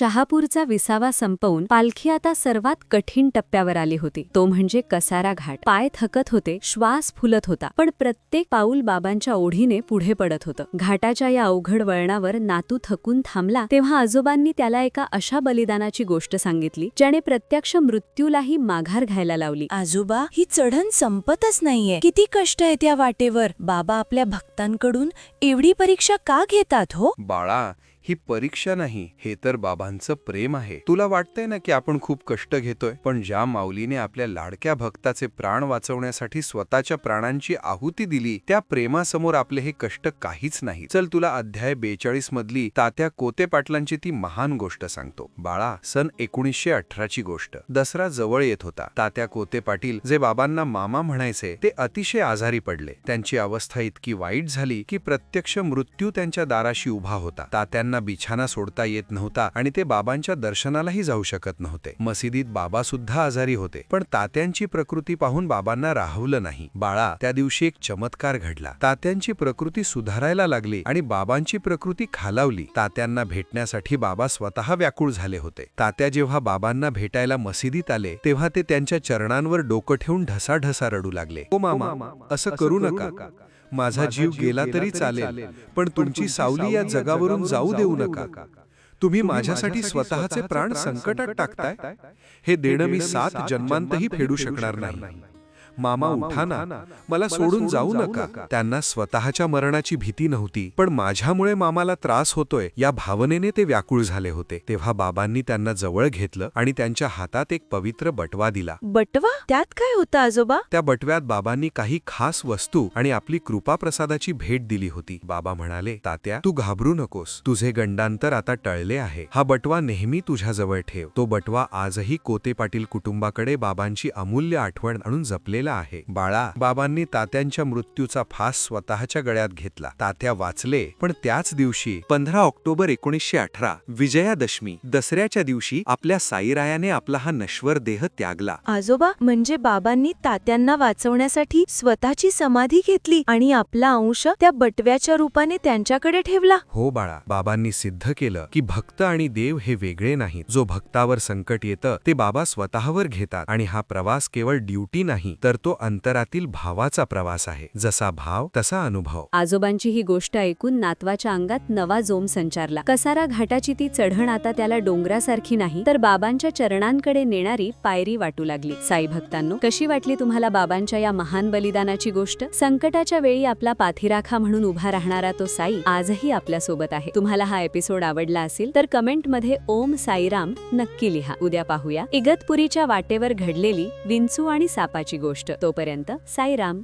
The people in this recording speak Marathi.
शहापूरचा विसावा संपवून पालखी आता सर्वात कठीण टप्प्यावर आली होती. तो म्हणजे कसारा घाट. पाय थकत होते श्वास फुलत होता. पण प्रत्येक पाऊल बाबांच्या ओढीने पुढे पडत होतं. घाटाच्या या अवघड वळणावर नातू थकून थांबला तेव्हा आजोबांनी त्याला एका अशा बलिदानाची गोष्ट सांगितली ज्याने प्रत्यक्ष मृत्यूलाही माघार घ्यायला लावली. आजोबा ही चढण संपतच नाहीये. किती कष्ट आहेत या वाटेवर. बाबा आपल्या भक्तांकडून एवढी परीक्षा का घेतात हो? बाळा ही परीक्षा नाही हे तर बाबांचं प्रेम आहे. तुला वाटतंय ना की आपण खूप कष्ट घेतोय पण ज्या माऊलीने आपल्या लाडक्या भक्ताचे प्राण वाचवण्यासाठी स्वतःच्या प्राणांची आहुती दिली त्या प्रेमासमोर आपले हे कष्ट काहीच नाही. चल तुला अध्याय बेचाळीस मधली तात्या कोते पाटलांची ती महान गोष्ट सांगतो. बाळा सन एकोणीसशे अठराची गोष्ट. दसरा जवळ येत होता. तात्या कोते पाटील जे बाबांना मामा म्हणायचे ते अतिशय आजारी पडले. त्यांची अवस्था इतकी वाईट झाली की प्रत्यक्ष मृत्यू त्यांच्या दाराशी उभा होता. तात्यांना बिछाना सोडता येत नव्हता आणि ते बाबांच्या दर्शनालाही जाऊ शकत नव्हते. मशिदीत बाबा सुद्धा आजारी होते पण तात्यांची प्रकृती पाहून बाबांना राहवलं नाही. बाळा त्या दिवशी एक चमत्कार घडला. तात्यांची प्रकृती सुधारायला लागली आणि बाबांची प्रकृती खालावली. तात्यांना भेटण्यासाठी बाबा स्वतः व्याकुळ झाले होते. तात्या जेव्हा बाबांना भेटायला मशिदीत आले तेव्हा ते त्यांच्या चरणांवर डोकं ठेवून ढसाढसा रडू लागले. ओ मामा असं करू नका. माझा जीव गेला तरी चालेल पण तुमची सावली या जगावरून जाऊ देऊ नका. तुम्ही माझ्यासाठी स्वतःचे प्राण संकटात टाकताय. हे देणं मी सात जन्मांतही फेडू शकणार नाही. मामा उठा ना मला सोडून जाऊ नका. त्यांना स्वतःच्या मरणाची भीती नव्हती पण माझ्यामुळे मामाला त्रास होतोय या भावनेने ते व्याकुळ झाले होते. तेव्हा बाबांनी त्यांना जवळ घेतलं आणि त्यांच्या हातात एक पवित्र बटवा दिला. बटवा? त्यात काय होतं आजोबा? त्या बटव्यात बाबांनी काही खास वस्तू आणि आपली कृपा प्रसादाची भेट दिली होती. बाबा म्हणाले तात्या तू घाबरू नकोस. तुझे गंडांतर आता टळले आहे. हा बटवा नेहमी तुझ्याजवळ ठेव. तो बटवा आजही कोते पाटील कुटुंबाकडे बाबांची अमूल्य आठवण आणून जपलेला आहे. बाळा बाबांनी तात्यांच्या मृत्यूचा फास स्वतःच्या गळ्यात घेतला. तात्या वाचले पण त्याच दिवशी पंधरा ऑक्टोबर एकोणीसशे अठरा विजयादशमी दसऱ्याच्या दिवशी आपल्या साईरायाने आपला हा नश्वर देह त्यागला. आजोबा म्हणजे बाबांनी तात्यांना वाचवण्यासाठी स्वतःची समाधी घेतली आणि आपला अंश त्या बटव्याच्या रूपाने त्यांच्याकडे ठेवला. हो बाळा बाबांनी सिद्ध केलं की भक्त आणि देव हे वेगळे नाहीत. जो भक्तावर संकट येतं ते बाबा स्वतःवर घेतात आणि हा प्रवास केवळ ड्युटी नाही तर तो अंतरातील भावाचा प्रवास आहे. जसा भाव तसा अनुभव. आजोबांची ही गोष्ट ऐकून नातवाच्या अंगात नवा जोम संचारला. कसारा घाटाची ती चढण आता त्याला डोंगरासारखी नाही तर बाबांच्या चरणांकडे नेणारी पायरी वाटू लागली. साई भक्तांनो कशी वाटली तुम्हाला बाबांच्या या महान बलिदानाची गोष्ट? संकटाच्या वेळी आपला पाथीराखा म्हणून उभा राहणारा तो साई आजही आपल्यासोबत आहे. तुम्हाला हा एपिसोड आवडला असेल तर कमेंटमध्ये ओम साईराम नक्की लिहा. उद्या पाहूया. इगतपुरीच्या वाटेवर घडलेली विंचू आणि सापाची गोष्ट. गोष्ट. तोपर्यंत साईराम.